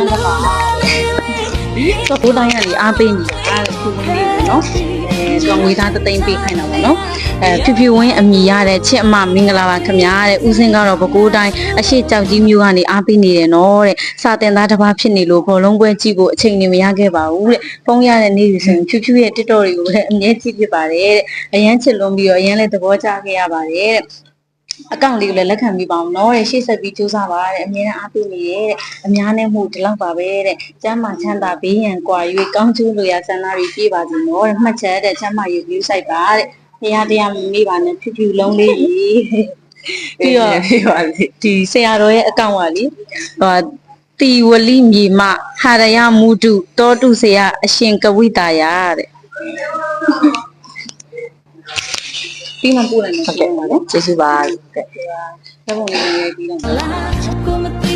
မ်းသပါဆိုဘိုးတိုင်းကနေအားပေးနေတာခုဝင်နေတယ်နော်အဲဆိုငွေသားတသိန်းပေးခိုင်းတာပေါ့နော်အဲဖြူဖြူဝင်းအမိရတဲ့ချစ်အမမင်္ဂလာပါခင်ဗျာတဲ့ဦးစင်းကတော့ပဲကိုးတိုင်းအရှိကြောက်ကြီးမျိုးကနေအားပေးနေတယ်နော်တဲ့စာတင်သားတစ်ပါးဖြစ်နေလို့ဘောလုံးပွဲကြည့်ဖို့အချိန်နေမရခဲ့ပါဘူးတဲ့ဖုန်းရတဲ့နေ့ဆိုရင်ဖြူဖြူရဲ့ TikTok တွေကိုလည်းအမြဲကြည့်ဖြစ်ပါတယ်တဲ့အရန်ချစ်လွန်ပြီးတော့အရန်လည်းသဘောကျခဲ့ရပါတယ်တဲ့ အကောင့်လေးကိုလည်းလက်ခံပြီးပါအောင်နော်တဲ့ရှေ့ဆက်ပြီးစူးစမ်းပါတဲ့အမြဲတမ်းအားပေးနေရဲ့တဲ့အများနဲ့မှုဒီလောက်ပါပဲတဲ့ကျမ်းမာချမ်းသာဘေးရန်ကွာ၍ကောင်းကျိုးလိုရာဆန္ဒတွေပြည့်ပါစေနော်တဲ့မှတ်ချက်တဲ့ကျမ်းမာရေး view site ပါတဲ့တရားတရားမမေ့ပါနဲ့ဖြူဖြူလုံးလေးကြီးပြီးတော့ပြပါလိဒီဆရာတော်ရဲ့အကောင့်ကလေဟိုတီဝလိမြေမဟာရယမုဒုတောတုဆရာအရှင်ကဝိတာယတဲ့ ပြီးမှပို့လိုက်မယ်ဟုတ်ကဲ့ပါလေကျေးဇူးပါကဲ့ဒါပုံလေးရေးပြီးတော့ Como te